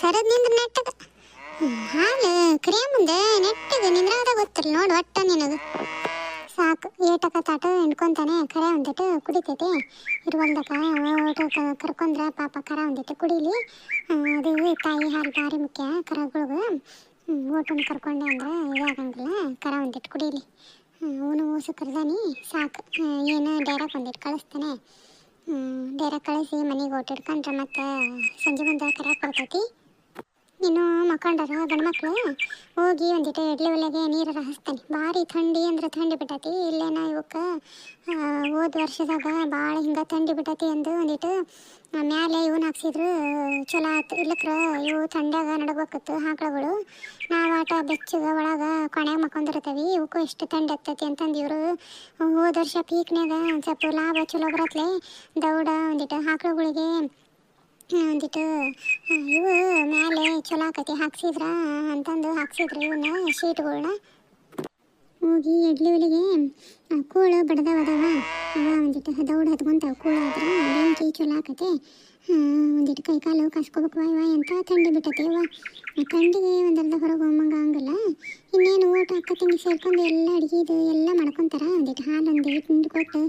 ಸರದ್ ನಿಂದ್ರ ನೆಟ್ಟಗ. ಹಾಲು ಕರಿಯ ಮುಂದೆ ನೆಟ್ಟಗ ನಿಂದ್ರಾದ ಗೊತ್ತಿಲ್ಲ ನೋಡು ಒಟ್ಟ ನಿನಗ. ಸಾಕು, ಏಟಕ ತಾಟ ಎಣ್ಕೊಂತಾನೆ ಕರೆ ಒಂದಿಟ್ಟು ಕುಡಿತೈತಿ. ಇರುವಲ್ದಕ ಓಟ ಕರ್ಕೊಂಡ್ರೆ ಪಾಪ ಕರ ಒಂದಿಟ್ಟು ಕುಡಿಲಿ. ಅದು ತಾಯಿ ಹಾಲು ಭಾರಿ ಮುಖ್ಯ ಕರಗಳಿಗೆ. ಓಟನ್ನು ಕರ್ಕೊಂಡೆ ಅಂದ್ರೆ ಇದಾಗಂಗಿಲ್ಲ, ಕರ ಒಂದಿಟ್ಟು ಕುಡಿಲಿ. ಅವನು ಓಸು ಕರ್ದಾನಿ, ಸಾಕು. ಏನು ಡೈರೆಕ್ಟ್ ಒಂದಿಟ್ಟು ಕಳಿಸ್ತಾನೆ. ಡೈರೆಕ್ಟ್ ಕಳಿಸಿ ಮನೆಗೆ ಓಟ್ ಇಟ್ಕೊಂಡ್ರೆ ಮತ್ತೆ ಸಂಜೆ ಮುಂದೆ ಕರೆ ಕೊಡ್ತೈತಿ. ಇನ್ನು ಮಕ್ಕಂಡರು ಗಂಡು ಮಕ್ಕಳು ಹೋಗಿ ಒಂದಿಟ್ಟು ಎಡ್ಲಿ ಒಲೆಗೆ ನೀರರ ಹಚ್ತಾನೆ ಭಾರಿ ಥಂಡಿ ಅಂದ್ರೆ ಥಂಡಿ ಬಿಟ್ಟತಿ. ಇಲ್ಲೇನ ಇವಕ್ಕ ಹೋದ ವರ್ಷದಾಗ ಭಾಳ ಹಿಂಗೆ ಥಂಡಿ ಬಿಟ್ಟತಿ ಅಂದು ಒಂದಿಟ್ಟು ಮ್ಯಾಲೆ ಇವನ್ ಹಾಕ್ಸಿದ್ರು, ಚಲೋ ಆಯ್ತು ಇಲ್ಲಕ್ರ ಇವು ಥಂಡ್ಯಾಗ ನಡಬೇಕತ್ತು ಆಕಳುಗಳು. ನಾವು ಆಟ ಬೆಚ್ಚಗ ಒಳಗೆ ಕೊನೆಗೆ ಮಕ್ಕೊಂಡಿರ್ತೀವಿ ಇವಕ್ಕೂ ಎಷ್ಟು ಥಂಡಿ ಆಗ್ತೈತಿ ಅಂತಂದು ಇವರು, ಹೋದ ವರ್ಷ ಪೀಕ್ನ್ಯಾಗ ಒಂದು ಸ್ವಲ್ಪ ಲಾಭ ಚಲೋ ಬರತ್ಲೆ, ದೌಡ ಒಂದಿಟ್ಟು ಆಕಳುಗಳಿಗೆ ಒಂದಿಟ್ಟು ಇವು ಮ್ಯಾಲೆ ಚಲೋ ಆಕತಿ, ಹಾಕ್ಸಿದ್ರ ಅಂತಂದು ಹಾಕ್ಸಿದ್ರು ಇವನ್ನ ಶೀಟ್ಗಳನ್ನ ಹೋಗಿ ಎಡ್ಲಿ ಒಲೆಗೆ ಕೂಳು ಬಡ್ದವದವ ಅವ ಒಂದಿಟ್ಟು ದೌಡ್ ಹತ್ಕೊಂತಾವ, ಕೂಳು ಆದ್ರೆ ಬೆಂಕಿ ಚಲೋ ಆಕತಿ. ಒಂದಿಟ್ಟು ಕೈ ಕಾಲು ಕಸ್ಕೋಬೇಕು, ವಾಯ್ ವಾಯ್ ಅಂತ ಥಂಡಿ ಬಿಟ್ಟತಿ. ಅವ್ವ ಥಂಡಿಗೆ ಒಂದರ್ಧ ಹೊರಗೆ ಹೋಗಂಗ ಹಂಗಲ್ಲ ಇನ್ನೇನು ಊಟ, ಅಕ್ಕ, ತಂಗಿ ಸೇರ್ಕೊಂಡು ಎಲ್ಲ ಅಡುಗೆದು ಎಲ್ಲ ಮಾಡ್ಕೊತಾರ. ಒಂದಿಟ್ಟು ಹಾಲು ಒಂದು ಹಿಂಡು ಕೊಟ್ಟು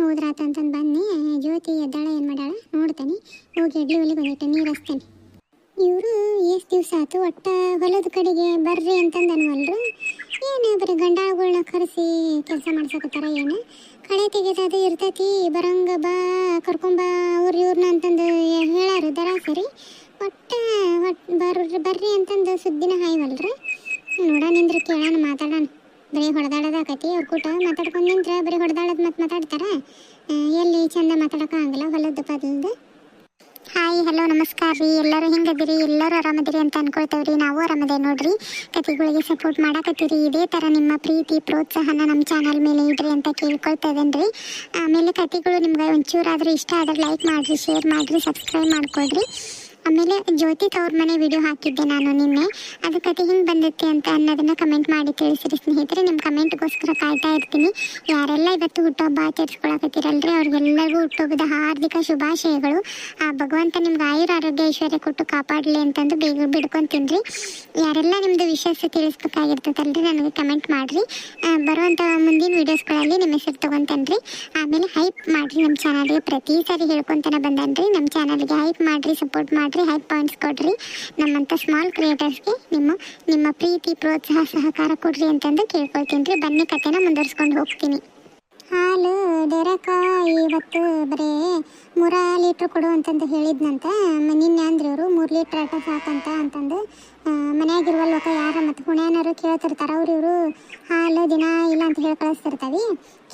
ಹೋದ್ರಾತ ಅಂತಂದು ಬನ್ನಿ. ಜ್ಯೋತಿ ಎದ್ದಾಳೆ, ಏನು ಮಾಡಾಳೆ ನೋಡ್ತಾನೆ. ಹೋಗಿ ಎಡ್ಲಿ ಒಲೆಗೆ ಒಂದಿಟ್ಟು ನೀರು ಹಚ್ತಾನೆ. ಇವರು, ಎಷ್ಟು ದಿವಸ ಆಯ್ತು ಒಟ್ಟು ಹೊಲದ ಕಡೆಗೆ ಬರ್ರಿ ಅಂತಂದು ಅನ್ವಲ್ರು ಏನು ಬರೀ ಗಂಡಾಳುಗಳನ್ನ ಕರೆಸಿ ಕೆಲಸ ಮಾಡ್ಸಕತ್ತಾರ ಏನು? ಕಳೆ ತೆಗೆದದು ಇರ್ತೈತಿ, ಬರಂಗ ಬಾ ಕರ್ಕೊಂಬ ಅವ್ರು ಇವ್ರನ್ನ ಅಂತಂದು ಹೇಳಾರು, ದರ ಸರಿ. ಒಟ್ಟ, ಒಟ್ ಬರ್ರಿ ಬರ್ರಿ ಅಂತಂದು ಸುದ್ದಿನ ಹಾಯ್ವಲ್ರಿ. ನೋಡ ನಿಂದ್ರೆ ಕೇಳೋಣ ಮಾತಾಡೋಣ ಬರೀ ಹೊಡೆದಾಡೋದಾಕತಿ ಅವ್ರ ಕೂಟ ಮಾತಾಡ್ಕೊಂಡು ನಿಂತ್ರೆ ಬರೀ ಹೊಡೆದಾಡೋದು ಮತ್ತೆ ಮಾತಾಡ್ತಾರ? ಎಲ್ಲಿ ಚಂದ ಮಾತಾಡೋಕ್ಕಾಗಲ್ಲ ಹೊಲದ ಪದದಿಂದ ಹಾಯ್ ಹಲೋ ನಮಸ್ಕಾರ ರೀ. ಎಲ್ಲರೂ ಹೆಂಗದಿರಿ? ಎಲ್ಲರೂ ಆರಾಮದಿರಿ ಅಂತ ಅನ್ಕೊಳ್ತೇವ್ರಿ. ನಾವು ಆರಾಮದೇ ನೋಡ್ರಿ. ಕತೆಗಳಿಗೆ ಸಪೋರ್ಟ್ ಮಾಡಕತ್ತೀರಿ. ಇದೇ ಥರ ನಿಮ್ಮ ಪ್ರೀತಿ, ಪ್ರೋತ್ಸಾಹನ ನಮ್ಮ ಚಾನಲ್ ಮೇಲೆ ಇಡ್ರಿ ಅಂತ ಕೇಳ್ಕೊಳ್ತಾ ಇದ್ದೇನೆ ಆಮೇಲೆ ಕತೆಗಳು ನಿಮ್ಗೆ ಒಂಚೂರಾದರೂ ಇಷ್ಟ ಆದ್ರೆ ಲೈಕ್ ಮಾಡಿರಿ ಶೇರ್ ಮಾಡಿರಿ ಸಬ್ಸ್ಕ್ರೈಬ್ ಮಾಡ್ಕೊಳ್ರಿ. ಆಮೇಲೆ ಜ್ಯೋತಿ ತವ್ರ ಮನೆ ವಿಡಿಯೋ ಹಾಕಿದ್ದೆ ನಾನು ನಿನ್ನೆ. ಅದು ಕತೆ ಹಿಂಗೆ ಅಂತ ಅನ್ನೋದನ್ನ ಕಮೆಂಟ್ ಮಾಡಿ ತಿಳಿಸಿರಿ ಸ್ನೇಹಿತರೆ. ನಿಮ್ಮ ಕಮೆಂಟ್ಗೋಸ್ಕರ ಕಾಯ್ತಾ ಇರ್ತೀನಿ. ಯಾರೆಲ್ಲ ಇವತ್ತು ಹುಟ್ಟುಹಬ್ಬ ಆಚರಿಸ್ಕೊಳಕತ್ತೀರಲ್ರಿ, ಅವ್ರಿಗೆಲ್ಲರಿಗೂ ಹುಟ್ಟುಹಬ್ಬದ ಹಾರ್ದಿಕ ಶುಭಾಶಯಗಳು. ಆ ಭಗವಂತ ನಿಮ್ಗೆ ಆಯುರ್ ಆರೋಗ್ಯ, ಐಶ್ವರ್ಯ ಕೊಟ್ಟು ಕಾಪಾಡಲಿ ಅಂತಂದು ಬೇಗ ಬಿಡ್ಕೊಂತೀನಿ ಯಾರೆಲ್ಲ ನಿಮ್ಮದು ವಿಶೇಷ ತಿಳಿಸ್ಬೇಕಾಗಿರ್ತದಲ್ರಿ ನನಗೆ ಕಮೆಂಟ್ ಮಾಡಿರಿ. ಬರುವಂಥ ಮುಂದಿನ ವಿಡಿಯೋಸ್ಗಳಲ್ಲಿ ನಿಮ್ಮ ಹೆಸರು ತೊಗೊತೇನೆ ಆಮೇಲೆ ಹೈಪ್ ಮಾಡಿರಿ ನಮ್ಮ ಚಾನಲ್ಗೆ ಪ್ರತಿ ಸಾರಿ ಹೇಳ್ಕೊತಾನೆ ಬಂದನ್ರಿ. ನಮ್ಮ ಚಾನಲ್ಗೆ ಹೈಪ್ ಮಾಡಿರಿ ಸಪೋರ್ಟ್ ಮಾಡಿರಿ. ಹೈಪ್ ಪಾಯಿಂಟ್ಸ್ ಕೊಡ್ರಿ ನಮ್ಮಂಥ ಸ್ಮಾಲ್ ಕ್ರಿಯೇಟರ್ಸ್ಗೆ ನಿಮ್ಮ ನಿಮ್ಮ ಪ್ರೀತಿ, ಪ್ರೋತ್ಸಾಹ, ಸಹಕಾರ ಕೊಡ್ರಿ ಅಂತಂದು ಕೇಳ್ಕೊಳ್ತೀನಿ ರೀ. ಬನ್ನಿ ಕಥೆನ ಮುಂದುವರ್ಸ್ಕೊಂಡು ಹೋಗ್ತೀನಿ. ಹಾಲು ದೊರಕ ಇವತ್ತು ಬರೀ ಮೂರ ಲೀಟ್ರ್ ಕೊಡು ಅಂತಂದು ಹೇಳಿದ್ನಂತೆ. ನಿನ್ನೆ ಅಂದ್ರೆ ಅವರು ಮೂರು ಲೀಟ್ರ್ ಆಟ ಸಾಕಂತ ಅಂತಂದು. ಮನೆಯಾಗಿರುವ ಲೋಕ ಯಾರ ಮತ್ತು ಹುಣ್ಯಾನರು ಕೇಳ್ತಿರ್ತಾರೆ, ಅವ್ರು ಇವರು ಹಾಲು ದಿನ ಇಲ್ಲ ಅಂತ ಹೇಳಿ ಕಳಿಸ್ತಿರ್ತಾವೆ.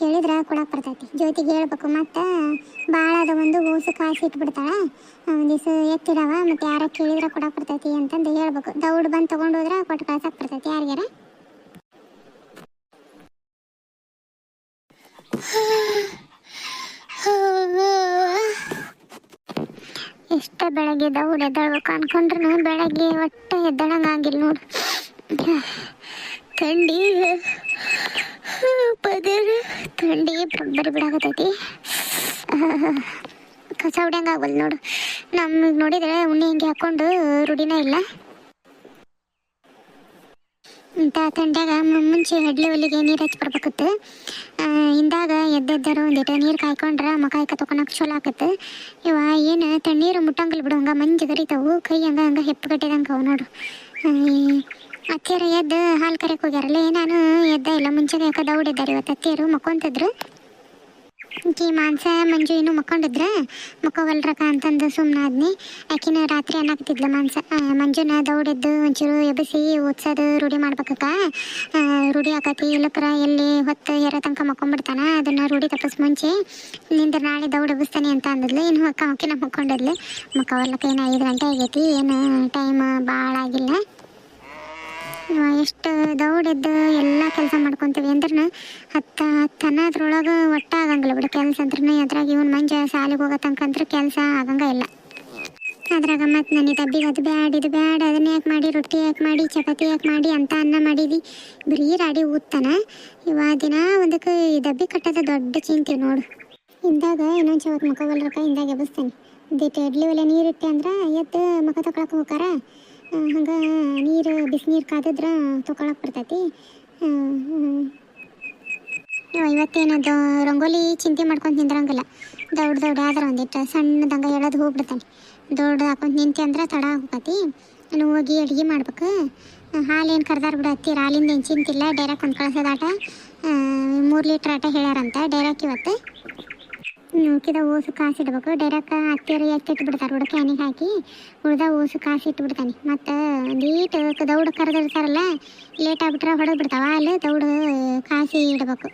ಕೇಳಿದ್ರೆ ಕೊಡಕ್ಕೆ ಬರ್ತೈತಿ. ಜ್ಯೋತಿಗೆ ಹೇಳ್ಬೇಕು, ಮತ್ತು ಭಾಳ ಅದ ಒಂದು ಓಸು ಕಾಸಿ ಇಟ್ಬಿಡ್ತಾಳೆ. ದಿವಸ ಎತ್ತಿಡವ ಮತ್ತು ಯಾರ ಕೇಳಿದ್ರೆ ಕೊಡಕ್ಕೆ ಬರ್ತೈತಿ ಅಂತಂದು ಹೇಳ್ಬೇಕು. ದೌಡ್ ಬಂದು ತೊಗೊಂಡು ಹೋದ್ರೆ ಕೊಟ್ಟು ಕಳ್ಸಕ್ಕೆ ಬರ್ತೈತಿ ಯಾರಿಗಾರ ಎಷ್ಟ ಬೆಳಗ್ಗೆ ದೌಡ್ ಎದ್ದಾಳ್ಬೇಕು ಅನ್ಕೊಂಡ್ರು ಬೆಳಗ್ಗೆ ಒಟ್ಟು ಎದ್ದಾಳಂಗಾಗಿಲ್ಲ ನೋಡು. ಥಂಡಿ ಪದರ ಥಂಡಿ ಬರಿ ಬಿಡಾಕತೈತಿ ಕಸ ಹೊಡ್ಯಂಗ ಆಗಲ್ಲ ನೋಡು. ನಮ್ಗೆ ನೋಡಿದ್ರೆ ಉಣ್ಣೆ ಹಿಂಗೆ ಹಾಕ್ಕೊಂಡು ರೂಢಿನೇ ಇಲ್ಲ. ಇಂಥ ಥಂಡ್ಯಾಗ ಮುಂಚೆ ಹಡ್ಲಿ ಒಲಿಗೆ ನೀರು ಹಚ್ಚಿ ಬರ್ಬೇಕಿತ್ತು. ಆ, ಹಿಂದಾಗ ಎದ್ದೆದ್ದರು ಒಂದಿಟ್ಟು ನೀರು ಕಾಯ್ಕೊಂಡ್ರೆ ಮುಖ ಕಾಯ್ಕ ತೊಕೊಳಕ್ಕೆ ಚಲೋ ಆಕತ್ತು ಇವ ಏನು ತಣ್ಣೀರು ಮುಟ್ಟಂಗಿಲ್ಲ ಬಿಡು ಹಂಗ ಮಂಜು ಗರಿತಾವು ಕೈ ಹಂಗ ಹಂಗ ಹೆಪ್ಪಗಟ್ಟಿದಂಗೆ ಅವು ನೋಡು. ಅತ್ತಿಯರು ಎದ್ದು ಹಾಲು ಕರೆಕ್ ಹೋಗ್ಯಾರಲ್ಲ ನಾನು ಎದ್ದ ಇಲ್ಲ ಮುಂಚೆಗೆ ಯಾಕೆ ದೌಡಿದ್ದಾರೆ ಇವತ್ತು ಅತ್ತಿಯರು ಮಕ್ಕೊಂತಿದ್ರು. ಆಕಿ ಮಾನ್ಸ ಮಂಜು ಇನ್ನೂ ಮಕ್ಕೊಂಡಿದ್ರೆ ಮಕ್ಕವಲ್ರಕ ಅಂತಂದು ಸುಮ್ಮನಾದ್ನಿ ಆಕಿನ ರಾತ್ರಿ ಅನ್ನಕತ್ತಿದ್ಲ ಮಾನ್ಸ ಮಂಜುನ ದೌಡಿದ್ದು ಒಂಚೂರು ಎಬ್ಬಿಸಿ ಓದ್ಸೋದು ರೂಢಿ ಮಾಡ್ಬೇಕಕ್ಕ. ರೂಢಿ ಆಕತಿ ಇಲ್ಲಕ್ರ ಎಲ್ಲಿ ಹೊತ್ತು ಎರ ತನಕ ಮಕ್ಕೊಂಡ್ಬಿಡ್ತಾನ ಅದನ್ನ ರೂಢಿ ತಪ್ಪಿಸ್ ಮುಂಚೆ ನಿಂದ ನಾಳೆ ದೌಡ್ ಎಬ್ಬಿಸ್ತಾನೆ ಅಂತ ಅಂದಿದ್ಲು. ಇನ್ನು ಅಕ್ಕ ಆಕಿನ ಮಕ್ಕೊಂಡಿದ್ಲು. ಮಕ್ಕವಲ್ಲಕ್ಕ ಏನು ಐದು ಗಂಟೆ ಆಗೈತಿ, ಏನು ಟೈಮ್ ಭಾಳ ಆಗಿಲ್ಲ ಎಷ್ಟು ದೌಡೆದ್ದು ಎಲ್ಲ ಕೆಲಸ ಮಾಡ್ಕೊತೀವಿ ಅಂದ್ರೆ ಹತ್ತ ಹತ್ತನದ್ರೊಳಗೆ ಒಟ್ಟ ಆಗಂಗಿಲ್ಲ ಬಿಡು ಕೆಲಸ ಅಂದ್ರೆ ಅದ್ರಾಗ ಇವನ್ ಮಂಜ ಸಾಲಿಗೆ ಹೋಗೋ ಕೆಲಸ ಆಗಂಗ ಇಲ್ಲ. ಅದ್ರಾಗ ಮತ್ತೆ ನನಗೆ ಡಬ್ಬಿಗೆ ಅದು ಬ್ಯಾಡ, ಇದು ಬ್ಯಾಡ, ಅದನ್ನ ಯಾಕೆ ಮಾಡಿ, ರೊಟ್ಟಿ ಯಾಕೆ ಮಾಡಿ, ಚಪಾತಿ ಯಾಕೆ ಮಾಡಿ, ಅಂತ ಅನ್ನ ಮಾಡಿದಿ. ಬರೀ ರಾಡಿ ಊದ್ತಾನ ಇವ ದಿನ ಒಂದಕ್ಕೆ ಈ ಡಬ್ಬಿ ಕಟ್ಟೋದು ದೊಡ್ಡ ಚಿಂತೆ ನೋಡು. ಇಂದಾಗ ಇನ್ನೊಂದು ಚವತ್ತು ಮುಖ ಬಲ್ರಕ್ಕ ಇಂದಾಗ ಎಬ್ಬಿಸ್ತೇನೆ. ದಿಟ್ಟು ಇಡ್ಲಿ ಒಲೆ ನೀರು ಇಟ್ಟೆ ಅಂದ್ರೆ ಎದ್ದು ಮುಖ ತೊಗೊಳಕ್ಕೆ ಹೋಗಾರ ಹಂಗೆ ನೀರು ಬಿಸಿನೀರು ಕಾದಿದ್ರೆ ತೊಗೊಳಕ್ಕೆ ಬರ್ತೈತಿ. ಇವ ಇವತ್ತೇನದು? ರಂಗೋಲಿ ಚಿಂತೆ ಮಾಡ್ಕೊಂಡು ನಿಂದ್ರಂಗಿಲ್ಲ. ದೊಡ್ಡ ದೊಡ್ಡ ಆದ್ರೆ ಒಂದಿಟ್ಟು ಸಣ್ಣದಂಗೆ ಹೇಳೋದು ಹೋಗ್ಬಿಡ್ತಾನೆ. ದೊಡ್ಡ ಹಾಕೊಂತ ನಿಂತೆ ಅಂದ್ರೆ ತಡ ಹೋಗತಿ ನಾನು ಹೋಗಿ ಅಡುಗೆ ಮಾಡ್ಬೇಕು. ಹಾಲೇನು ಕರ್ದಾರ ಬಿಡು ಹತ್ತಿರ ಹಾಲಿಂದ ಏನು ಚಿಂತಿಲ್ಲ. ಡೈರೆಕ್ಟ್ ಒಂದು ಕಳ್ಸೋದಾಟ ಮೂರು ಲೀಟ್ರ್ ಆಟ ಹೇಳ್ಯಾರಂತ ಡೈರೆಕ್ಟ್ ಇವತ್ತು. ಉಳ್ಕಿದ ಓಸು ಕಾಸಿಡ್ಬೇಕು ಡೈರೆಕ್ಟ್ ಹತ್ತಿರ ಎತ್ತಿಟ್ಟು ಬಿಡ್ತಾರೆ ಹುಡುಗ ಕ್ಯಾನಿಗೆ ಹಾಕಿ. ಉಳ್ದ ಓಸು ಕಾಸಿ ಇಟ್ಬಿಡ್ತಾನೆ. ಮತ್ತು ಲೇಟ್ ದೌಡ್ ಕರೆದಿರ್ತಾರಲ್ಲ ಲೇಟ್ ಆಗ್ಬಿಟ್ರೆ ಹೊಡೆದು ಬಿಡ್ತಾವ. ಅಲ್ಲಿ ದೌಡ್ ಕಾಸಿ ಇಡ್ಬೇಕು.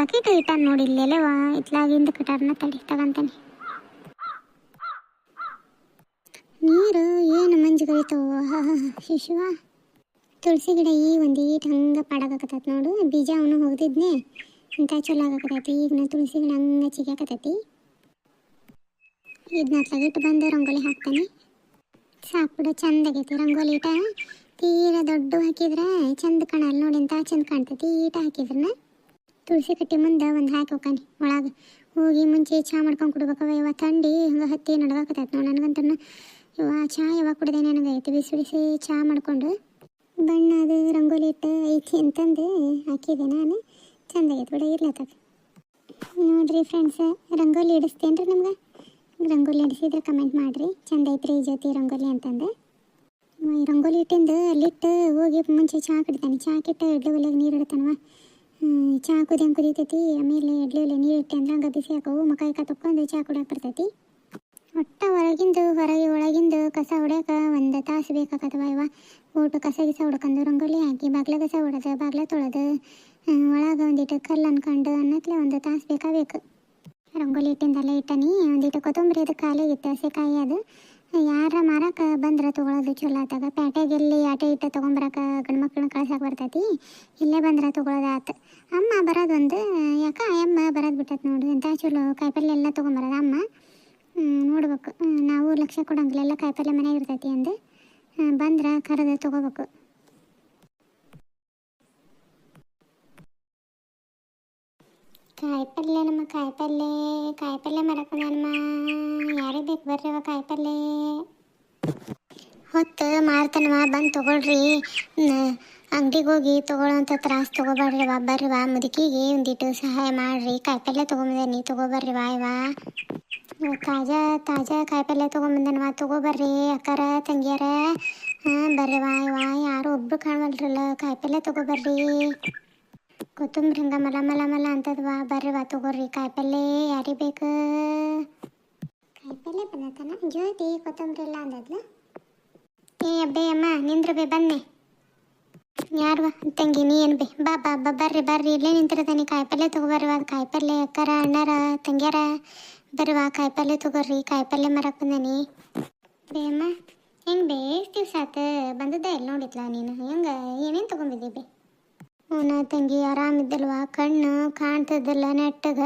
ಬಕೆಟ್ ಇಟ್ಟಾನ ನೋಡಿ ಇಲ್ಲೆಲ್ಲ ಇತ್ಲಾಗಿಂದ ಕಟಾರನ್ನ ತಡಿ ತಗಂತಾನೆ ನೀರು ಏನು ಮಂಜುಗಳಿತವು ಶಿಶುವ. ತುಳಸಿ ಗಿಡ ಈ ಒಂದು ಈಟ್ ಹಂಗೆ ಪಾಡಾಕತ್ತೈತಿ ನೋಡು. ಬೀಜ ಅವನು ಹೋಗ್ದಿದ್ನೆ. ಅಂತ ಚಲೋ ಆಗಕತ್ತೈತಿ. ಈಗ ನಾನು ತುಳಸಿ ಗಿಡ ಹಂಗೆ ಚಿಗಾಕತ್ತೈತಿ ಇದನ್ನ ಅತ್ಲಾಗಿಟ್ಟು ಬಂದು ರಂಗೋಲಿ ಹಾಕ್ತಾನೆ. ಸಾಕು ಚಂದ ಆಗೈತಿ. ರಂಗೋಲಿ ಈಟ ತೀರಾ ದೊಡ್ಡ ಹಾಕಿದ್ರೆ ಚಂದ ಕಾಣಲ್ಲ ನೋಡಿ ಅಂತ ಚಂದ ಕಾಣ್ತೈತಿ ಈಟ ಹಾಕಿದ್ರನ್ನ ತುಳಸಿ ಕಟ್ಟಿ ಮುಂದೆ ಒಂದು ಹಾಕಿ ಹೋಗ್ತಾನೆ ಒಳಗೆ. ಹೋಗಿ ಮುಂಚೆ ಚಹಾ ಮಾಡ್ಕೊಂಡು ಕುಡ್ಬೇಕವ, ಇವ ತಂಡಿ ಹಂಗೆ ಹತ್ತಿ ನಡ್ಗಾಕತ್ತೈತೆ ನೋಡಿ ನನಗಂತೂ ಇವ ಚಹಾ ಯಾವಾಗ ಕುಡ್ದೆ ನನಗೈತಿ. ಬಿಸಿ ಬಿಸಿ ಚಹಾ ಮಾಡ್ಕೊಂಡು ಬಣ್ಣ ಅದು ರಂಗೋಲಿ ಇಟ್ಟು ಐತಿ ಅಂತಂದು ಹಾಕಿದೆ ನಾನು. ಚಂದಾಗೈತೆ ಬಿಡ ಇರ್ಲತ್ತದ ನೋಡ್ರಿ ಫ್ರೆಂಡ್ಸ್ ರಂಗೋಲಿ ಇಡಿಸ್ತೇನೆ ರೀ ನಿಮ್ಗೆ? ರಂಗೋಲಿ ಇಡಿಸಿದ್ರೆ ಕಮೆಂಟ್ ಮಾಡ್ರಿ. ಚಂದ ಐತ್ರಿ ಈ ಜೊತೆ ರಂಗೋಲಿ ಅಂತಂದು. ರಂಗೋಲಿ ಇಟ್ಟಿಂದು ಅಲ್ಲಿಟ್ಟು ಹೋಗಿ ಮುಂಚೆ ಚಹಾ ಕುಡಿತಾನೆ. ಚಹಾ ಕಿಟ್ಟು ಎಡ್ಲೆ ಒಲೆಗೆ ನೀರು ಇಡ್ತಾನವ. ಚಹಾ ಕುದಿಯಂಗೆ ಕುದಿತೈತಿ. ಆಮೇಲೆ ಎಡ್ಲೆ ಒಲೆ ನೀರು ಇಟ್ಟೆ ಅಂದ್ರೆ ಹಂಗೆ ಬಿಸಿ ಹಾಕವು ಇಕ್ಕ ತಕ್ಕೊಂಡು ಚಹಾ ಕುಡಿಯಕ್ಕೆ ಬರ್ತೈತಿ. ಒಟ್ಟ ಹೊರಗಿಂದು ಹೊರಗೆ ಒಳಗಿಂದು ಕಸ ಹೊಡ್ಯಾಕ ಒಂದು ತಾಸು ಬೇಕಾಗತ್ತವ ಇವ ಊಟ ಕಸ ಗಿಸ ಹೊಡ್ಕೊಂಡು ರಂಗೋಲಿ ಹಾಕಿ ಬಾಗ್ಲ ಕಸ ಹೊಡೋದು ಬಾಗ್ಲ ತೊಳೆದು. ಒಳಗೆ ಒಂದಿಟ್ಟು ಕಲ್ಲು ಅನ್ಕೊಂಡು ಅನ್ನತ್ಲೆ ಒಂದು ತಾಸು ಬೇಕಾಗಬೇಕು. ರಂಗೋಲಿ ಇಟ್ಟಿಂದಲ್ಲ ಇಟ್ಟನಿ ಒಂದಿಟ್ಟು ಕೊತ್ತಂಬರಿ ಅದು ಖಾಲಿ ಇತ್ತು ಹಸಿಕಾಯಿ ಅದು. ಯಾರ ಮಾರಕ ಬಂದ್ರೆ ತೊಗೊಳೋದು ಚಲೋ ಆತಾಗ. ಪ್ಯಾಟೆಗೆ ಎಲ್ಲಿ ಆಟೆ ಇಟ್ಟು ತೊಗೊಂಬರಕ ಗಂಡ್ಮಕ್ಳನ್ನ ಕಳ್ಸಕ್ಕೆ ಬರ್ತೈತಿ, ಇಲ್ಲೇ ಬಂದ್ರೆ ತೊಗೊಳೋದು ಆತು. ಅಮ್ಮ ಬರೋದೊಂದು ಯಾಕ ಅಮ್ಮ ಬರೋದು ಬಿಟ್ಟೈತೆ ನೋಡು ಎಂಥ ಚಲೋ, ಕಾಯಿಪಲ್ಲೆ ಎಲ್ಲ ತೊಗೊಂಬರೋದು ಅಮ್ಮ. ನೋಡ್ಬೇಕು. ನಾವು ಲಕ್ಷ ಕೊಡಂಗಿಲ್ಲ. ಎಲ್ಲ ಕಾಯಿಪಲ್ಲೆ ಮನೆಯಾಗ ಇರ್ತೈತಿ ಅಂದು. ಬಂದ್ರೆ ಕರೆದು ತೊಗೋಬೇಕು. ಕಾಯಿಪಲ್ಲೆ ನಮ್ಮ ಕಾಯಿಪಲ್ಲೆ ಕಾಯಿಪಲ್ಲೆ ಮಾಡಕ್ಕೆ ನಮ್ಮ ಯಾರಿಗೆ ಬೇಕು ಬರ್ರಿ ಅವ ಕಾಯಿಪಲ್ಲೆ. ಹೊತ್ತು ಮಾರ್ತಾನವ ಬಂದು ತೊಗೊಳ್ರಿ. ಅಂಗಡಿಗೆ ಹೋಗಿ ತೊಗೊಳ್ಳೋಂಥ ತ್ರಾಸ ತಗೋಬೇಡ್ರಿ ವಾ ಬರ್ರಿ ವಾ ಮುದುಕಿಗೆ ಒಂದಿಟ್ಟು ಸಹಾಯ ಮಾಡ್ರಿ. ಕಾಯಿಪಲ್ಲೆ ತೊಗೊಂಬಂದೇನಿ ತೊಗೊಬರ್ರಿ ವಾ ಇವ ತಾಜಾ ತಾಜಾ ಕಾಯಿಪಲ್ಲೆ ತೊಗೊಂಬಂದನವ ತಗೋಬರ್ರಿ ಅಕ್ಕಾರ, ತಂಗಿಯಾರ. ಹಾಂ, ಬರ್ರಿ ವಾ ವಾ, ಯಾರು ಒಬ್ರು ಕಾಣವಲ್ರಲ್ಲ, ಕಾಯಿಪಲ್ಲೆ ತಗೋಬರ್ರಿ ಕೊತ್ತಂಬರಿ ಹಿಂಗೆ ಮಲ ಮಲ ಮಲ ಅಂತದ್ವಾ ಬರ್ರಿ ವಾ ತೊಗೊರ್ರಿ ಕಾಯಿಪಲ್ಲೆ, ಯಾರಿಗೆ ಬೇಕು? ಕಾಯಿಪಲ್ಲೆ ಬಂದತನ? ಜ್ಯೋತಿ, ಕೊತ್ತಂಬರಿ ಇಲ್ಲ ಅಂದದ್ಲ? ಏ, ಅಬ್ಬೆ ಅಮ್ಮ, ನಿಂದ್ರು ಬೇ, ಬನ್ನಿ. ಯಾರು ತಂಗಿ, ನೀ ಏನು ಬಿ ಬಾ ಬಾ ಬಾ, ಬರ್ರಿ ಬರ್ರಿ. ಇಲ್ಲೇ ನಿಂತಿರ್ತಾನೆ ಕಾಯಿಪಲ್ಲೆ ತಗೋ ವಾ ಕಾಯಿಪಲ್ಲೆ ಅಕ್ಕರ, ಅಣ್ಣರ, ತಂಗ್ಯಾರ. ಬರುವ, ಕಾಯಿಪಲ್ಲೆ ತಗೋರಿ ಕಾಯಿಪಲ್ಲೆ ಮರಕ್ಕೆ ಬಂದಾನಿ. ಬೇಮ್ಮ ಹೆಂಗೆ ಬೇ? ಎಷ್ಟು ದಿವ್ಸ ಆತು? ಬಂದದ್ದ ಎಲ್ಲಿ ನೋಡಿದ್ಲ ನೀನು? ಹೆಂಗೆ? ಏನೇನು ತೊಗೊಂಬಿದ್ದಿ ಬಿ? ನಾ ತಂಗಿ ಆರಾಮಿದ್ದಲ್ವ ಕಣ್ಣು ಕಾಣ್ತದಲ್ಲ ನೆಟ್ಟಗ.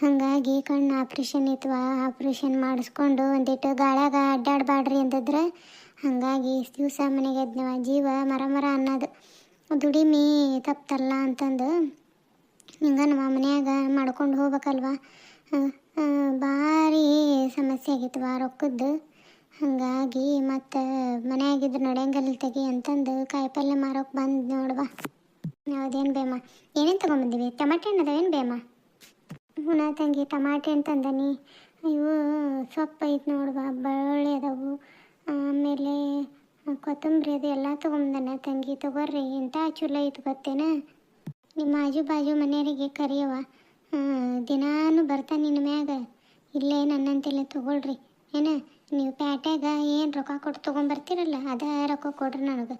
ಹಾಗಾಗಿ ಕಣ್ಣು ಆಪ್ರೇಷನ್ ಇತ್ವಾ? ಆಪ್ರೇಷನ್ ಮಾಡಿಸ್ಕೊಂಡು ಒಂದಿಟ್ಟು ಗಾಳ್ಯಾಗ ಅಡ್ಡಾಡಬೇಡ್ರಿ ಅಂದಿದ್ರೆ ಹಾಗಾಗಿ ಇಷ್ಟು ದಿವಸ ಮನೆಗೆ ಎದ್ನವ ಜೀವ ಮರ ಮರ ಅನ್ನೋದು. ದುಡಿಮೆ ತಪ್ಪಲ್ಲ ಅಂತಂದು ಹಿಂಗೆ ನಮ್ಮ ಮನ್ಯಾಗ ಮಾಡ್ಕೊಂಡು ಹೋಗ್ಬೇಕಲ್ವ? ಭಾರಿ ಸಮಸ್ಯೆ ಆಗಿತ್ವ ರೊಕ್ಕದ್ದು. ಹಾಗಾಗಿ ಮತ್ತು ಮನೆಯಾಗಿದ್ರೆ ನಡೆಯಂಗಲ್ಲಿ ತೆಗಿ ಅಂತಂದು ಕಾಯಿಪಲ್ಲೆ ಮಾರೋಕೆ ಬಂದು ನೋಡುವ ಯಾವುದೇನು ಬೇಮ? ಏನೇನು ತೊಗೊಂಬಂದಿವಿ? ಟಮಾಟೆ ಹಣ್ಣು ಅದಾವೇನು ಬೇಮ? ಹುಣ ತಂಗಿ ಟಮಾಟೆ ಅಂತಂದನಿ ಅಯ್ಯೋ ಇವು ಸೊಪ್ಪು ಐತೆ ನೋಡುವ ಬೆಳ್ಳುಳ್ಳಿ ಅದಾವು ಆಮೇಲೆ ಕೊತ್ತಂಬರಿ ಅದು ಎಲ್ಲ ತೊಗೊಂಬಂದನ. ತಂಗಿ ತಗೋರಿ ಎಂಥ ಚಲೋ ಐತೆ ಗೊತ್ತೇನ? ನಿಮ್ಮ ಆಜು ಬಾಜು ಮನೆಯವರಿಗೆ ಕರೆಯವ ದಿನಾನು ಬರ್ತಾನೆ ನಿನ್ನ ಮ್ಯಾಗ. ಇಲ್ಲೇ ನನ್ನಂತೆಲ್ಲ ತೊಗೊಳ್ರಿ. ಏನ, ನೀವು ಪ್ಯಾಟ್ಯಾಗ ಏನು ರೊಕ್ಕ ಕೊಟ್ಟು ತೊಗೊಂಬರ್ತೀರಲ್ಲ, ಅದ ರೊಕ್ಕ ಕೊಡ್ರಿ ನನಗೆ.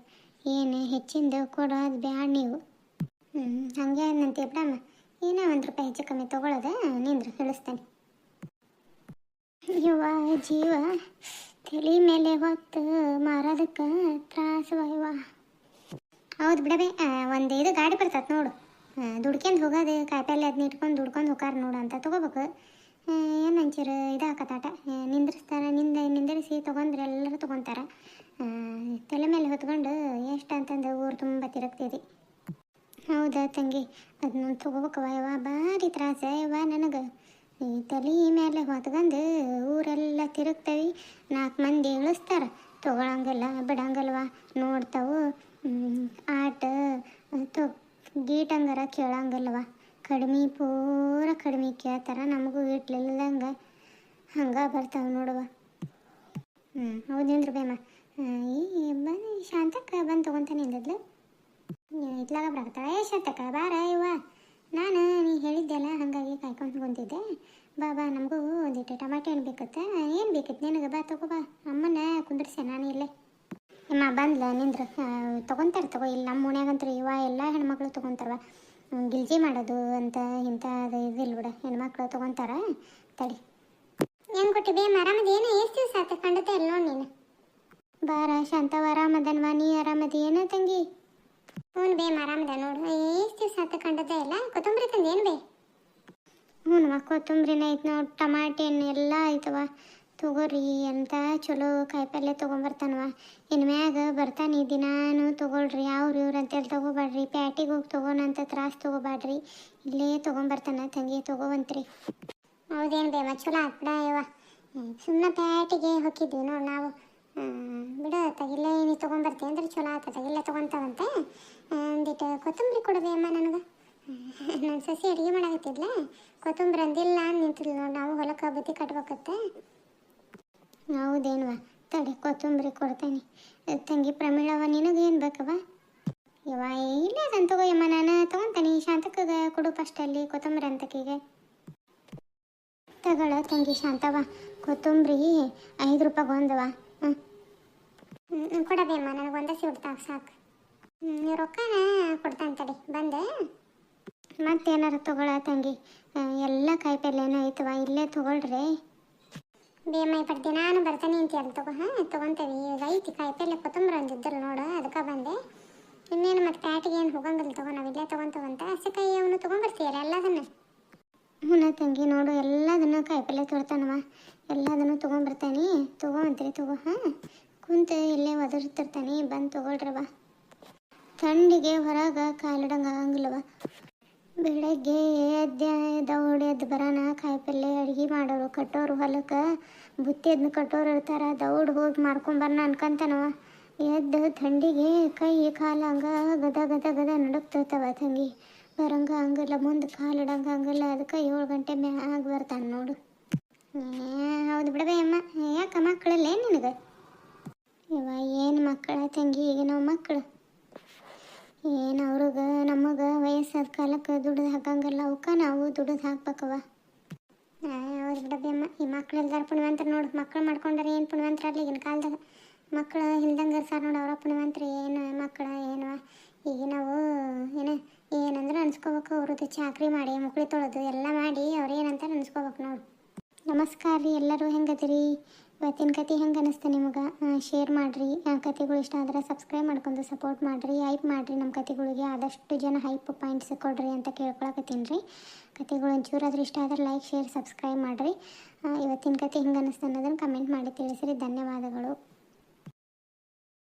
ಏನು, ಹೆಚ್ಚಿಂದ ಕೊಡೋದು ಬ್ಯಾಡ ನೀವು. ಹಂಗೆ ನಂತೆ ಬಿಡಮ್ಮ. ಏನೋ ಒಂದು ರೂಪಾಯಿ ಹೆಚ್ಚು ಕಮ್ಮಿ ತೊಗೊಳೋದ? ನಿಂದ್ರು ಕಳಿಸ್ತೇನೆ ಯುವ ಜೀವ. ತಲೆ ಮೇಲೆ ಹೊತ್ತು ಮಾರೋದಕ್ಕೆ ತ್ರಾಸವಯ್ಯವ ಹೌದು ಬಿಡಬೇ ಒಂದು ಇದು ಗಾಡಿ ಬರ್ತೈತೆ ನೋಡು. ದುಡ್ಕೊಂಡು ಹೋಗೋದು, ಕಾಯಿಪಲ್ಲೆ ಅದನ್ನ ಇಟ್ಕೊಂಡು ದುಡ್ಕೊಂಡು ಹೋಗಾರ ನೋಡು ಅಂತ ತೊಗೋಬೇಕು. ಏನು ಒಂಚೂರು ಇದು ಹಾಕತ್ತಾಟ ನಿಂದ್ರಿಸ್ತಾರೆ, ನಿಂದ, ನಿಂದಿರಿಸಿ ತೊಗೊಂಡ್ರೆ ಎಲ್ಲರೂ ತೊಗೊತಾರೆ. ತಲೆ ಮೇಲೆ ಹೊತ್ಕೊಂಡು ಎಷ್ಟು ಅಂತಂದು ಊರು ತುಂಬ ತಿರುಗ್ತೀರಿ ಹೌದಾ ತಂಗಿ ಅದನ್ನ ತೊಗೋಬೇಕವ ಯವ್ವ ಭಾರಿ ತ್ರಾಸ ಯವ್ವ ಆಮೇಲೆ ಹೊತ್ಕೊಂಡು ಊರೆಲ್ಲ ತಿರುಗ್ತವಿ. ನಾಲ್ಕು ಮಂದಿ ಇಳಿಸ್ತಾರೆ. ತಗೊಳಂಗಿಲ್ಲ, ಬಿಡಂಗಲ್ವ? ನೋಡ್ತಾವು. ಆಟ, ತೊ, ಗೀಟಂಗಾರ ಕೇಳಂಗಿಲ್ಲವ ಕಡಿಮೆ ಪೂರ ಕಡಿಮೆ ಕೇಳ್ತಾರ. ನಮಗೂ ಇಟ್ಲಿಲ್ದಂಗೆ ಹಂಗೆ ಬರ್ತಾವೆ ನೋಡುವ. ಹ್ಞೂ ಹೌದೇನ್ರಿ ಬೇಮ ಈ ಬನ್ನಿ ಶಾಂತಕ್ಕ ಬಂದು ತೊಗೊತಾನೆ ಅಂದದ್ಲು. ಇತ್ಲಾಗ ಬರಕತ್ತಾಳ? ಏ ಶಾಂತಕ್ಕ, ಬಾರ ಇವ ನಾನು ನೀ ಹೇಳಿದ್ದೆಲ್ಲ ಹಾಗಾಗಿ ಕಾಯ್ಕೊಂಡು ಬಂದಿದ್ದೆ ಬಾಬಾ ನಮಗೂ ಒಂದಿಟ್ಟು ಟಮಾಟೆ ಹಣ್ಣು ಬೇಕತ್ತ? ಏನು ಬೇಕಿತ್ತು ನಿನಗೆ? ಬಾ, ತಗೋ, ಬಾ. ಅಮ್ಮನ ಕುಂದಿರ್ಸೆ ನಾನು ಇಲ್ಲೇ. ನಿಮ್ಮ ಬಂದ್ಲ, ನಿಂದ್ರ. ತೊಗೊಂತಾರೆ, ತಗೋ. ಇಲ್ಲಿ ನಮ್ಮ ಓಣ್ಯಾಗಂತ್ರ ಇವ ಎಲ್ಲ ಹೆಣ್ಮಕ್ಳು ತೊಗೊಂತಾರವ ಗಿಲ್ಜಿ ಮಾಡೋದು ಅಂತ ಇಂಥ ಅದು ಇದಿಲ್ಲ ಬಿಡ. ಹೆಣ್ಮಕ್ಳು ತೊಗೊಂತಾರ. ತಡಿ. ಏನು ಕೊಟ್ಟಿ ಬೇ ಆರಾಮದ? ಏನು ಎಷ್ಟು ದಿವಸ ಆತ? ಕಂಡತೆ ಇಲ್ಲ ನೋಡಿ ನೀನು. ಬಾರ ಶಾಂತವ ಆರಾಮದನ್ವಾ ನೀ ಆರಾಮದಿ? ಏನು ತಂಗಿ? ಹ್ಞೂ ಬೇ ಆರಾಮದ ನೋಡು. ಎಷ್ಟು ದಿವಸ ಆತ ಕಂಡತೆ ಇಲ್ಲ ಕೊತ್ತಂಬರಿ ತಂದು ಏನು ಬೇ? ಹ್ಞೂ ಕೊತ್ತಂಬರಿನ ಐತೆ ನೋಡಿ. ಟಮಾಟೆ ಹಣ್ಣು ಎಲ್ಲ ಐತವ ತಗೋರಿ ಅಂತ ಚಲೋ ಕಾಯಿಪಲ್ಯ ತೊಗೊಂಬರ್ತಾನವ ಇನ್ ಮ್ಯಾಗ ಬರ್ತಾನೆ ದಿನಾನು ತೊಗೊಳ್ರಿ. ಅವ್ರು ಇವ್ರು ಅಂತೇಳಿ ತೊಗೋಬೇಡ್ರಿ. ಪ್ಯಾಟಿಗೆ ಹೋಗಿ ತಗೋನಂತ ತ್ರಾಸ ತೊಗೋಬೇಡ್ರಿ. ಇಲ್ಲೇ ತೊಗೊಂಬರ್ತಾನ ತಂಗಿ ತಗೋವಂತ್ರಿ. ಹೌದೇನು ಬೇವ ಚಲೋ ಆಗ್ಬಿಡ ಇವ ಸುಮ್ಮನೆ ಪ್ಯಾಟಿಗೆ ಹೋಗಿದ್ವಿ ನೋಡಿ ನಾವು. ಬಿಡು ತಗಿಲ್ಲ ನೀ ತೊಗೊಂಬರ್ತೀವಿ ಅಂದ್ರೆ ಚಲೋ ಆತ ತಗಿಲ್ಲ ತೊಗೊಂತಾವಂತೆ. ಒಂದಿಟ್ಟು ಕೊತ್ತಂಬರಿ ಕೊಡಬೇ ಅಮ್ಮ ನನಗೆ. ನನ್ನ ಸಸಿ ಅಡುಗೆ ಮಾಡಾಕತ್ತಿದ್ಲ. ಕೊತ್ತಂಬರಿ ಅಂದಿಲ್ಲ ನಿಂತಿದ್ಲು ನೋಡಿ, ನಾವು ಹೊಲಕ್ಕೆ ಬತ್ತಿ ಕಟ್ಬೇಕತ್ತೆ. ಹೌದೇನ್ವಾ? ತಡಿ, ಕೊತ್ತಂಬರಿ ಕೊಡ್ತೇನೆ. ತಂಗಿ ಪ್ರಮೀಳವ ನಿನಗೇನು ಬೇಕವ ಯವ್ವ, ಇಲ್ಲ ಅದನ್ನು ತಗೋಯಮ್ಮ ನಾನು ತಗೊಂತೀನಿ. ಶಾಂತಕ್ಕ ಕೊಡು ಫಸ್ಟ್ ಅಲ್ಲಿ ಕೊತ್ತಂಬರಿ ಅಂತಕೀಗೆ ತಗಳ ತಂಗಿ ಶಾಂತವ ಕೊತ್ತಂಬರಿ ಐದು ರೂಪಾಯಿ ಒಂದವ? ಹ್ಞೂ ಕೊಡಬೇಮ್ಮ ನನಗೆ ಒಂದೇ ಸಿಡ್ತಾವ ಸಾಕು. ನೀವು ರೊಕ್ಕನ ಕೊಡ್ತಾನೆ ತಡಿ, ಬಂದೆ. ಮತ್ತೇನಾರು ತಗೊಳ ತಂಗಿ. ಎಲ್ಲ ಕಾಯಿಪಲ್ಯನೂ ಐತವ, ಇಲ್ಲೇ ತಗೊಳ್ರಿ. ಬೇಮ ಪಡ್ತಿ ನಾನು ಬರ್ತಾನೆ ಅಂತ ಹೇಳಿ ತಗೋ, ಹಾಂ, ತೊಗೊಂತೇವೆ. ಈಗ ಐತಿ ಕಾಯಿಪಲ್ಲೆ, ಕೊತ್ತಂಬರಿ ಒಂದಿದ್ದರು ನೋಡು, ಅದಕ್ಕೆ ಬಂದೆ. ಇನ್ನೇನು ಮತ್ತೆ ಪ್ಯಾಟಿಗೆ ಏನು ಹೋಗಂಗಿಲ್ಲ ತಗೋ, ನಾವು ಇಲ್ಲೇ ತೊಗೊಂತವಂತ ಹಸೆಕಾಯಿ ಅವನು ತೊಗೊಂಬರ್ತೀಯಲ್ಲ ಎಲ್ಲದನ್ನು. ಹ್ಞೂ ತಂಗಿ, ನೋಡು, ಎಲ್ಲದನ್ನು ಕಾಯಿಪಲ್ಲೆ ತೊಳ್ತಾನವ ಎಲ್ಲದನ್ನು ತೊಗೊಂಬರ್ತಾನೆ ಅಂತೀರಿ, ತಗೋ. ಹಾಂ, ಕುಂತು ಇಲ್ಲೇ ಒದರ್ತಿರ್ತಾನೆ. ಬಂದು ಬಾ. ಥಂಡಿಗೆ ಹೊರಗೆ ಕಾಲಿಡಂಗೆ ಆಗಂಗಿಲ್ಲವ ಬೆಳಗ್ಗೆ ಎದ್ದೆ ದೌಡ್ ಎದ್ದು ಬರೋಣ ಕಾಯಿಪಲ್ಲೆ ಅಡುಗೆ ಮಾಡೋರು, ಕಟ್ಟೋರು ಹೊಲಕ್ಕೆ ಬುತ್ತಿ ಎದ್ದು ಕಟ್ಟೋರು ಇರ್ತಾರೆ, ದೌಡ್ ಹೋಗಿ ಮಾಡ್ಕೊಂಬರ್ನ ಅನ್ಕಂತಾನವ ಎದ್ದು ಥಂಡಿಗೆ ಕೈ ಕಾಲು ಹಂಗ ಗದ ಗದ ಗದ ನಡುಕ್ತಿರ್ತಾವ ತಂಗಿ. ಬರಂಗ ಹಂಗಿಲ್ಲ ಮುಂದೆ ಕಾಲಿಡಂಗೆ ಹಂಗಿಲ್ಲ ಅದಕ್ಕೆ ಏಳು ಗಂಟೆ ಮ್ಯಾಗ ಬರ್ತಾನೆ ನೋಡು. ಏ ಬಿಡಬೇ ಅಮ್ಮ ಯಾಕೆ ಮಕ್ಕಳಲ್ಲೇ ನಿನಗೆ? ಇವ ಏನು ಮಕ್ಕಳ ತಂಗಿ ಈಗ ನಾವು ಮಕ್ಕಳು? ಏನು ಅವ್ರಿಗೆ, ನಮಗೆ ವಯಸ್ಸಾದ ಕಾಲಕ್ಕೆ ದುಡ್ದು ಹಾಕಂಗಿಲ್ಲ, ಅವಕ್ಕೆ ನಾವು ದುಡ್ದು ಹಾಕ್ಬೇಕವ ಅವ್ರು ಬಿಡದೆ ಈ ಮಕ್ಳು ಎಲ್ಲಾರ ಪುಣ್ಯವಂತರ ನೋಡು, ಮಕ್ಳು ಮಾಡ್ಕೊಂಡ್ರೆ ಏನು ಪುಣ್ಯವಂತರ ಅಲ್ಲಿ ಈಗಿನ ಕಾಲದಾಗ. ಮಕ್ಕಳು ಹಿಂದಂಗೆ ಇರ್ತಾರೆ ನೋಡು ಅವರ ಪುಣ್ಯವಂತರು ಏನು ಮಕ್ಕಳ ಏನು ಈಗ ನಾವು, ಏನು, ಏನಂದ್ರೆ ಅನ್ಸ್ಕೋಬೇಕು ಅವ್ರದ್ದು ಚಾಕ್ರಿ ಮಾಡಿ, ಮುಕ್ಳಿ ತೊಳೆದು ಎಲ್ಲ ಮಾಡಿ, ಅವ್ರು ಏನಂತ ಅನ್ಸ್ಕೋಬೇಕು ನೋಡು. ನಮಸ್ಕಾರ ರೀ, ಎಲ್ಲರೂ ಹೆಂಗದಿರಿ? ಇವತ್ತಿನ ಕತೆ ಹೆಂಗೆ ಅನಿಸ್ತು ನಿಮಗೆ? ಶೇರ್ ಮಾಡಿರಿ. ಕತೆಗಳು ಇಷ್ಟ ಆದರೆ ಸಬ್ಸ್ಕ್ರೈಬ್ ಮಾಡ್ಕೊಂಡು ಸಪೋರ್ಟ್ ಮಾಡಿರಿ ಹೈಪ್ ಮಾಡಿರಿ ನಮ್ಮ ಕತೆಗಳಿಗೆ. ಆದಷ್ಟು ಜನ ಹೈಪ್ ಪಾಯಿಂಟ್ಸ್ ಕೊಡ್ರಿ ಅಂತ ಕೇಳ್ಕೊಳಕತ್ತೀನಿ ರೀ. ಕತೆಗಳು ಒಂಚೂರಾದ್ರೂ ಇಷ್ಟ ಆದರೆ ಲೈಕ್ ಶೇರ್ ಸಬ್ಸ್ಕ್ರೈಬ್ ಮಾಡಿರಿ. ಇವತ್ತಿನ ಕತೆ ಹೆಂಗೆ ಅನ್ನಿಸ್ತು ಅನ್ನೋದನ್ನು ಕಮೆಂಟ್ ಮಾಡಿ ತಿಳಿಸಿರಿ. ಧನ್ಯವಾದಗಳು.